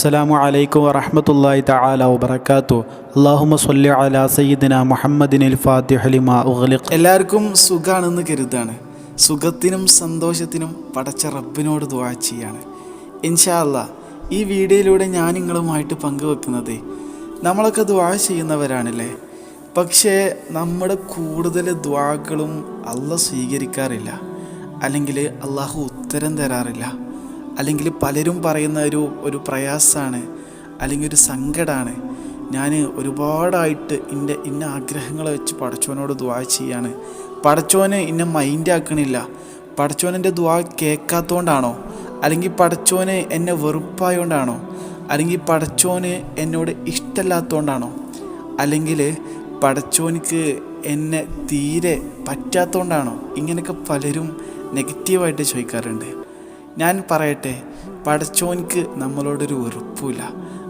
അസ്സലാമു അലൈക്കും വറഹ്മത്തുള്ളാഹി തആല വബറകാതു അല്ലാഹുമ്മ സ്വല്ലി അലാ സയ്യിദിന മുഹമ്മദിനിൽ ഫാത്തിഹ ലിമാ ഉഗ്ലിഖ്. എല്ലാവർക്കും സുഖാണെന്ന് കരുതാണ്. സുഖത്തിനും സന്തോഷത്തിനും പടച്ച റബ്ബിനോട് ദുആ ചെയ്യാണ്. ഇൻഷാ ഈ വീഡിയോയിലൂടെ ഞാൻ നിങ്ങളുമായിട്ട് പങ്കുവെക്കുന്നത് നമ്മളൊക്കെ ദുആ ചെയ്യുന്നവരാണല്ലേ? പക്ഷേ നമ്മുടെ കൂടുതൽ ദ്വാകളും അല്ല സ്വീകരിക്കാറില്ല. അല്ലെങ്കിൽ അള്ളാഹു ഉത്തരം തരാറില്ല. അല്ലെങ്കിൽ പലരും പറയുന്ന ഒരു ഒരു പ്രയാസമാണ് അല്ലെങ്കിൽ ഒരു സങ്കടമാണ് ഞാൻ ഒരുപാടായിട്ട് എന്റെ ഇന്ന ആഗ്രഹങ്ങളെ വെച്ച് പടച്ചോനോട് ദ്വാ ചെയ്യാണ്. പടച്ചോന് ഇന്നെ മൈൻഡ് ആക്കണില്ല. പടച്ചോൻ എന്റെ ദ്വാ കേൾക്കാത്തതുകൊണ്ടാണോ അല്ലെങ്കിൽ പടച്ചോന് എന്നെ വെറുപ്പായതുകൊണ്ടാണോ അല്ലെങ്കിൽ പടച്ചോന് എന്നോട് ഇഷ്ടമല്ലാത്തതുകൊണ്ടാണോ അല്ലെങ്കിൽ പടച്ചോനിക്ക് എന്നെ തീരെ പറ്റാത്തതുകൊണ്ടാണോ ഇങ്ങനെയൊക്കെ പലരും നെഗറ്റീവായിട്ട് ചോദിക്കാറുണ്ട്. ഞാൻ പറയട്ടെ പടച്ചോനിക്ക് നമ്മളോടൊരു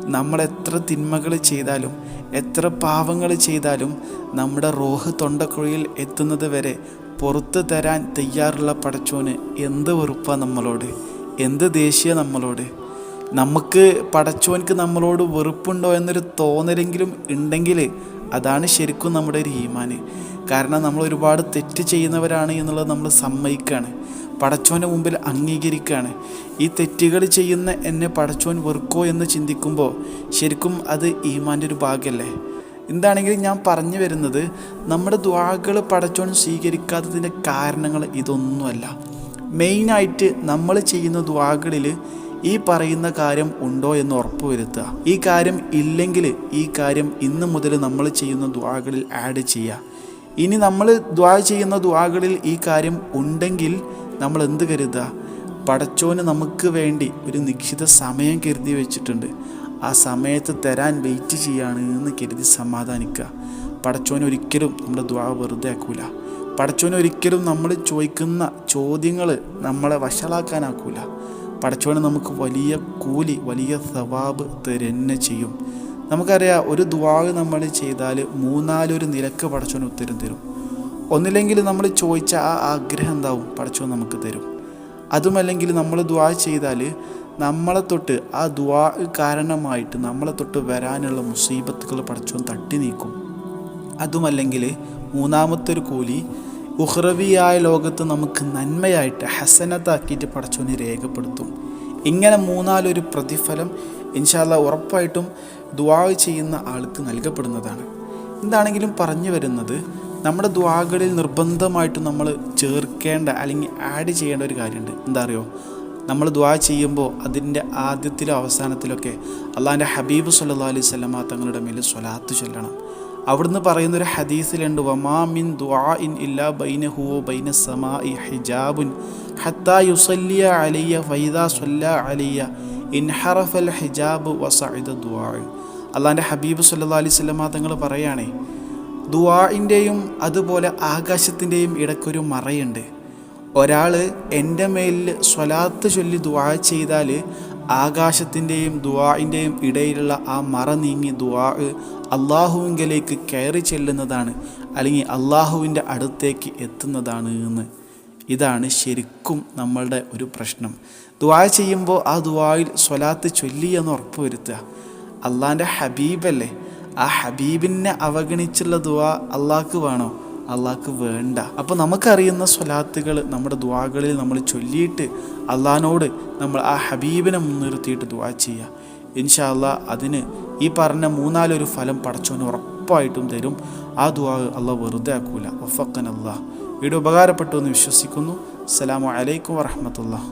നമ്മൾ എത്ര തിന്മകൾ ചെയ്താലും എത്ര പാവങ്ങൾ ചെയ്താലും നമ്മുടെ റോഹ് തൊണ്ടക്കുഴിയിൽ എത്തുന്നത് വരെ പുറത്ത് തരാൻ തയ്യാറുള്ള പടച്ചോന് എന്ത് വെറുപ്പാണ് നമ്മളോട്? എന്ത് ദേഷ്യ നമ്മളോട്? നമുക്ക് പടച്ചോനിക്ക് നമ്മളോട് വെറുപ്പുണ്ടോ എന്നൊരു തോന്നലെങ്കിലും ഉണ്ടെങ്കിൽ അതാണ് ശരിക്കും നമ്മുടെ ഒരു ഈമാൻ. കാരണം നമ്മൾ ഒരുപാട് തെറ്റ് ചെയ്യുന്നവരാണ് എന്നുള്ളത് നമ്മൾ സമ്മതിക്കുകയാണ് പടച്ചോന്റെ മുമ്പിൽ അംഗീകരിക്കുകയാണ് ഈ തെറ്റുകൾ ചെയ്യുന്ന എന്നെ പടച്ചോൻ വെറുക്കോ എന്ന് ചിന്തിക്കുമ്പോൾ ശരിക്കും അത് ഈമാന്റെ ഒരു ഭാഗമല്ലേ? എന്താണെങ്കിലും ഞാൻ പറഞ്ഞു വരുന്നത് നമ്മുടെ ദ്വാകൾ പടച്ചോൻ സ്വീകരിക്കാത്തതിന്റെ കാരണങ്ങൾ ഇതൊന്നുമല്ല. മെയിനായിട്ട് നമ്മൾ ചെയ്യുന്ന ദ്വാകളിൽ ഈ പറയുന്ന കാര്യം ഉണ്ടോ എന്ന് ഉറപ്പുവരുത്തുക ഈ കാര്യം ഇല്ലെങ്കിൽ ഈ കാര്യം ഇന്ന് മുതൽ നമ്മൾ ചെയ്യുന്ന ദ്വാകളിൽ ആഡ് ചെയ്യുക. ഇനി നമ്മൾ ദ്വാ ചെയ്യുന്ന ദ്വാകളിൽ ഈ കാര്യം ഉണ്ടെങ്കിൽ നമ്മൾ എന്ത് കരുതുക? പടച്ചോന് നമുക്ക് വേണ്ടി ഒരു നിശ്ചിത സമയം കരുതി വെച്ചിട്ടുണ്ട്. ആ സമയത്ത് തരാൻ വെയിറ്റ് ചെയ്യാണ് എന്ന് കരുതി സമാധാനിക്കുക. പടച്ചോൻ ഒരിക്കലും നമ്മുടെ ദ്വാ വെറുതെ ആക്കൂല. പടച്ചോൻ ഒരിക്കലും നമ്മൾ ചോദിക്കുന്ന ചോദ്യങ്ങൾ നമ്മളെ വഷളാക്കാനാക്കൂല. പടച്ചോന് നമുക്ക് വലിയ കൂലി വലിയ സവാബ് തരുന്നെ ചെയ്യും. നമുക്കറിയാം ഒരു ദ്വാവ് നമ്മൾ ചെയ്താൽ മൂന്നാലൊരു നിരക്ക് പടച്ചോന് ഉത്തരം തരും. ഒന്നില്ലെങ്കിൽ നമ്മൾ ചോദിച്ച ആ ആഗ്രഹം എന്താവും? പടച്ചോൻ നമുക്ക് തരും. അതുമല്ലെങ്കിൽ നമ്മൾ ദ്വാ ചെയ്താൽ നമ്മളെ തൊട്ട് ആ ദ്വാ കാരണമായിട്ട് നമ്മളെ തൊട്ട് വരാനുള്ള മുസീബത്തുകൾ പടച്ചോൻ തട്ടി നീക്കും. അതുമല്ലെങ്കിൽ മൂന്നാമത്തെ ഒരു കൂലി ഉഹ്റവിയായ ലോകത്ത് നമുക്ക് നന്മയായിട്ട് ഹസനത്താക്കിയിട്ട് പടച്ചോനെ രേഖപ്പെടുത്തും. ഇങ്ങനെ മൂന്നാലൊരു പ്രതിഫലം ഇൻഷാല്ല ഉറപ്പായിട്ടും ദ്വാ ചെയ്യുന്ന ആൾക്ക് നൽകപ്പെടുന്നതാണ്. എന്താണെങ്കിലും പറഞ്ഞു വരുന്നത് നമ്മുടെ ദ്വാകളിൽ നിർബന്ധമായിട്ട് നമ്മൾ ചേർക്കേണ്ട അല്ലെങ്കിൽ ആഡ് ചെയ്യേണ്ട ഒരു കാര്യമുണ്ട്. എന്താ അറിയോ? നമ്മൾ ദ്വാ ചെയ്യുമ്പോൾ അതിന്റെ ആദ്യത്തിലോ അവസാനത്തിലൊക്കെ അള്ളാഹിന്റെ ഹബീബ് സല്ലാ അലൈഹി സ്വലമ തങ്ങളുടെ മേൽ സ്വലാത്ത് ചൊല്ലണം. അവിടുന്ന് പറയുന്ന ഒരു ഹദീസിലുണ്ട് വമാമിൻ ദ്വാ ഇൻ ഇല്ലാ ബൈനഹുവോ ബൈന സമാ ഇ ഹിജാബുൻ ഹത്താ യുസല്ലിയ അലിയ ഫൈദ സൊല്ല അലിയ ഇൻഹറഫൽ ഹിജാബ് വസഇദ ദ്വാ അള്ളാന്റെ ഹബീബ് സല്ലാ അലൈഹി സ്വലമ തങ്ങൾ പറയുകയാണേ ദുആഇന്റെയും അതുപോലെ ആകാശത്തിന്റെയും ഇടയ്ക്കൊരു മറയുണ്ട്. ഒരാൾ എന്റെ മേലിൽ സ്വലാത്ത് ചൊല്ലി ദുആ ചെയ്താൽ ആകാശത്തിന്റെയും ദുവാഇന്റെയും ഇടയിലുള്ള ആ മറ നീങ്ങി ദുവാ അള്ളാഹുവിങ്കലേക്ക് കയറി ചെല്ലുന്നതാണ്. അല്ലെങ്കിൽ അള്ളാഹുവിന്റെ അടുത്തേക്ക് എത്തുന്നതാണ് എന്ന്. ഇതാണ് ശരിക്കും നമ്മളുടെ ഒരു പ്രശ്നം. ദുവാ ചെയ്യുമ്പോൾ ആ ദുവായിൽ സ്വലാത്ത് ചൊല്ലി എന്ന് ഉറപ്പ് വരുത്തുക. അള്ളാന്റെ ഹബീബല്ലേ? ആ ഹബീബിനെ അവഗണിച്ചുള്ള ദുവാ അള്ളാഹ്ക്ക് വേണോ? അള്ളാഹ്ക്ക് വേണ്ട. അപ്പോൾ നമുക്കറിയുന്ന സ്വലാത്തുകൾ നമ്മുടെ ദുവാകളിൽ നമ്മൾ ചൊല്ലിയിട്ട് അള്ളഹാനോട് നമ്മൾ ആ ഹബീബിനെ മുൻനിർത്തിയിട്ട് ദുവാ ചെയ്യുക ഇൻഷാ അള്ളാഹ് അതിന് ഈ പറഞ്ഞ മൂന്നാലൊരു ഫലം പടച്ചോന് ഉറപ്പായിട്ടും തരും. ആ ദുവാ അള്ളാഹ് വെറുതെ ആക്കൂല. വഫക്കൻ അള്ളാഹ് വീഡിയോ ഉപകാരപ്പെട്ടു എന്ന് വിശ്വസിക്കുന്നു. അസ്സലാമു അലൈക്കും വറഹമത്തുള്ള